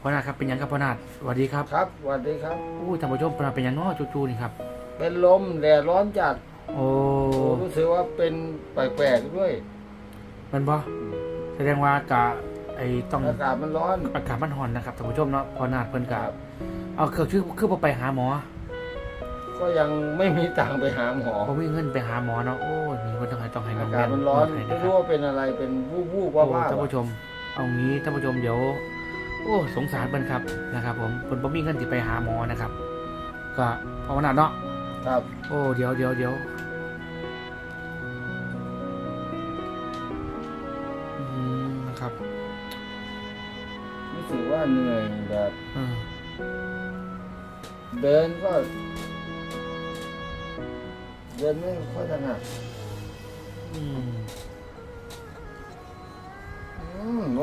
พ่อนาถครับเป็นหยังครับพ่อนาถสวัสดีครับครับสวัสดีครับ อู้ท่านผู้ชมพ่อนาถเป็นหยังน้อจู่ๆนี่ครับ เป็นลมแดดร้อนจัด โอ้รู้สึกว่าเป็นแปลกๆด้วยมันบ่แสดงว่ากะไอ้ต้องอากาศมันร้อนอากาศมันร้อนนะครับท่านผู้ชมเนาะพ่อนาถเพิ่นคกะรับเอาคือคือคือบ่ไปหาหมอ ก็ยังไม่มีตังค์ไปหาหมอบ่มีเงินไปหาหมอเนาะโอ้ยมีคนต้องให้ต้องให้น้อาองกาศแม่มันร้อนให้ไม่นะครู้รับว่าเป็นอะไรเป็นวูบวูบโอ้ว่าว่าท่านผู้ชมเอางี้ท่านผู้ชมเดี๋ยว โอ้สงสารเพิ่นครับนะครับ ผมเพิ่นบ่มีเงินที่ไปหาหมอนะครับ ก็ภาวนาเนาะครับโอ้เดี๋ยวเดี๋ยวเดี๋ยวอืมนะครับรู้สึกว่าเหนื่อยแบบเออเดินก็เดินไม่ค่อยถนัด อืม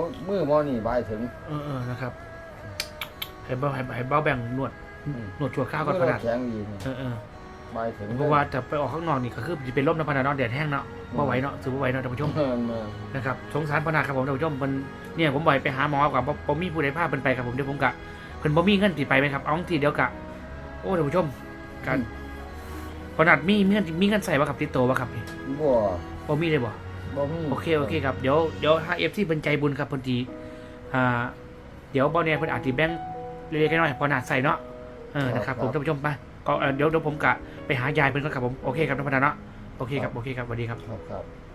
มมือมอนี่บายถึง เออเออนะครับให้เบาให้ให้เบาแบ่งนวดอืมนวดชั่วข้าวก่อนมืขอนาเราดแข็งดีนี่เออเออบายถึงเพราะว่าจะไปออกข้างนอกนี่ก็คือจะเป็นลมนะพนาเนาะแดดแห้งเนาะบ่ไหวเนาะถือว่าไหวเนาะท่านผู้ชมเดินมานะครับสงสารพนาครับผมท่านผู้ชมมันเนี่ยผมบ่อยไปหาหมอกับบ่มีผู้ใดพาเพิ่นไปครับผมเดี๋ยวผมกะเพิ่นบ่มีเงินติไปไหมครับเอาทีเดียวกะโอ้ท่านผู้ชมกันขนาดมีมีเงินมีเงินใส่บ่ครับติดตัวบ่ครับนี่บ่บ่มีเลยบ่ บ่มีโอเคโอเคครับเดี๋ยวเดี๋ยวถ้า FC เพิ่นใจบุญครับเพิ่นสิอ่าเดี๋ยวบ่เนี่ยเพิ่นอาจสิแบ่งเล็กๆน้อยๆพอนาดใส่เนาะเออนะครับผมท่านผู้ชมไปก็เอ่อเดี๋ยวเดี๋ยวผมกะไปหายายเพิ่นก่อนครับผมโอเคครับท่านพนาเนาะโอเคครับโอเคครับสวัสดีครับครับครับ